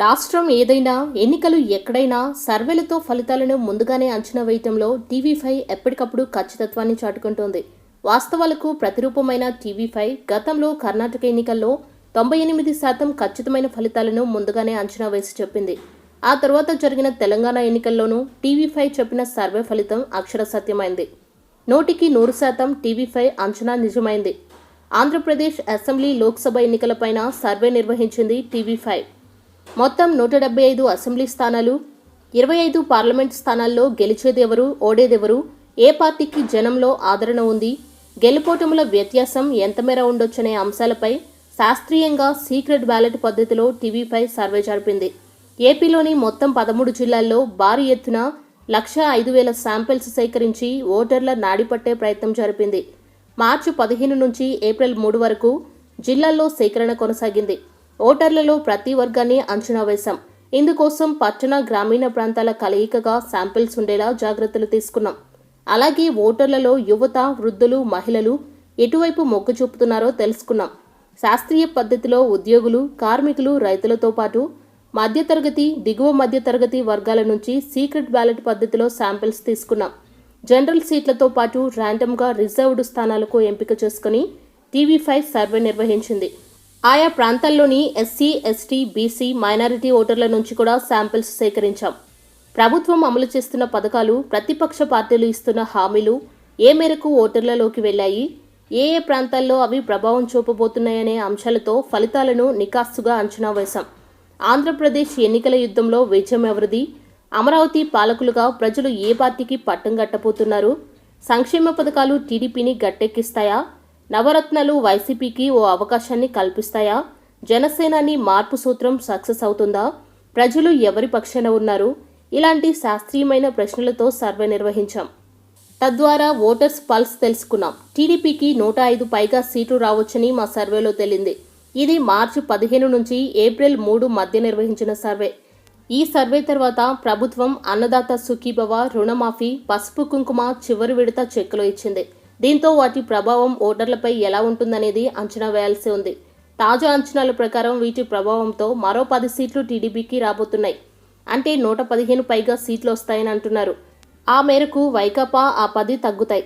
రాష్ట్రం ఏదైనా ఎన్నికలు ఎక్కడైనా సర్వేలతో ఫలితాలను ముందుగానే అంచనా వేయటంలో టీవీ ఫైవ్ ఎప్పటికప్పుడు ఖచ్చితత్వాన్ని చాటుకుంటోంది. వాస్తవాలకు ప్రతిరూపమైన టీవీ ఫైవ్ గతంలో కర్ణాటక ఎన్నికల్లో తొంభై ఎనిమిది శాతం ఖచ్చితమైన ఫలితాలను ముందుగానే అంచనా వేసి చెప్పింది. ఆ తర్వాత జరిగిన తెలంగాణ ఎన్నికల్లోనూ టీవీ ఫైవ్ చెప్పిన సర్వే ఫలితం అక్షర సత్యమైంది నూటికి నూరు శాతం టీవీ ఫైవ్ అంచనా నిజమైంది. ఆంధ్రప్రదేశ్ అసెంబ్లీ లోక్సభ ఎన్నికలపైన సర్వే నిర్వహించింది టీవీ ఫైవ్. మొత్తం నూట డెబ్బై ఐదు అసెంబ్లీ స్థానాలు ఇరవై ఐదు పార్లమెంట్ స్థానాల్లో గెలిచేదెవరు ఓడేదెవరు ఏ పార్టీకి జనంలో ఆదరణ ఉంది గెలుపోటముల వ్యత్యాసం ఎంతమేర ఉండొచ్చనే అంశాలపై శాస్త్రీయంగా సీక్రెట్ బ్యాలెట్ పద్ధతిలో టీవీపై సర్వే జరిపింది. ఏపీలోని మొత్తం పదమూడు జిల్లాల్లో భారీ ఎత్తున లక్ష ఐదు వేల శాంపిల్స్ సేకరించి ఓటర్ల నాడిపట్టే ప్రయత్నం జరిపింది. మార్చి పదిహేను నుంచి ఏప్రిల్ మూడు వరకు జిల్లాల్లో సేకరణ కొనసాగింది. ఓటర్లలో ప్రతి వర్గాన్ని అంచనా వేశాం. ఇందుకోసం పట్టణ గ్రామీణ ప్రాంతాల కలయికగా శాంపిల్స్ ఉండేలా జాగ్రత్తలు తీసుకున్నాం. అలాగే ఓటర్లలో యువత వృద్ధులు మహిళలు ఎటువైపు మొగ్గు చూపుతున్నారో తెలుసుకున్నాం. శాస్త్రీయ పద్ధతిలో ఉద్యోగులు కార్మికులు రైతులతో పాటు మధ్యతరగతి దిగువ మధ్యతరగతి వర్గాల నుంచి సీక్రెట్ బ్యాలెట్ పద్ధతిలో శాంపిల్స్ తీసుకున్నాం. జనరల్ సీట్లతో పాటు ర్యాండమ్గా రిజర్వ్డ్ స్థానాలకు ఎంపిక చేసుకుని టీవీ ఫైవ్ సర్వే నిర్వహించింది. ఆయా ప్రాంతాల్లోని ఎస్సీ ఎస్టీ బీసీ మైనారిటీ ఓటర్ల నుంచి కూడా శాంపిల్స్ సేకరించాం. ప్రభుత్వం అమలు చేస్తున్న పథకాలు ప్రతిపక్ష పార్టీలు ఇస్తున్న హామీలు ఏ మేరకు ఓటర్లలోకి వెళ్ళాయి ఏ ఏ ప్రాంతాల్లో అవి ప్రభావం చూపబోతున్నాయనే అంశాలతో ఫలితాలను నికాస్తుగా అంచనా వేశాం. ఆంధ్రప్రదేశ్ ఎన్నికల యుద్ధంలో విజయం ఎవరిది అమరావతి పాలకులుగా ప్రజలు ఏ పార్టీకి పట్టం గట్టబోతున్నారు సంక్షేమ పథకాలు టీడీపీని గట్టెక్కిస్తాయా నవరత్నాలు వైసీపీకి ఓ అవకాశాన్ని కల్పిస్తాయా? జనసేనాని మార్పు సూత్రం సక్సెస్ అవుతుందా? ప్రజలు ఎవరి పక్షాన ఉన్నారు? ఇలాంటి శాస్త్రీయమైన ప్రశ్నలతో సర్వే నిర్వహించాం. తద్వారా ఓటర్స్ పల్స్ తెలుసుకున్నాం. టీడీపీకి నూట ఐదు పైగా సీట్లు రావచ్చని మా సర్వేలో తేలింది. ఇది మార్చి పదిహేను నుంచి ఏప్రిల్ మూడు మధ్య నిర్వహించిన సర్వే. ఈ సర్వే తర్వాత ప్రభుత్వం అన్నదాత సుఖీభవ రుణమాఫీ పసుపు కుంకుమ చివరి విడత చెక్కులు ఇచ్చింది. దీంతో వాటి ప్రభావం ఓటర్లపై ఎలా ఉంటుందనేది అంచనా వేయాల్సి ఉంది. తాజా అంచనాల ప్రకారం వీటి ప్రభావంతో మరో పది సీట్లు టీడీపీకి రాబోతున్నాయి. అంటే నూట పదిహేను పైగా సీట్లు వస్తాయని అంటున్నారు. ఆ మేరకు వైకాపా ఆ పది తగ్గుతాయి.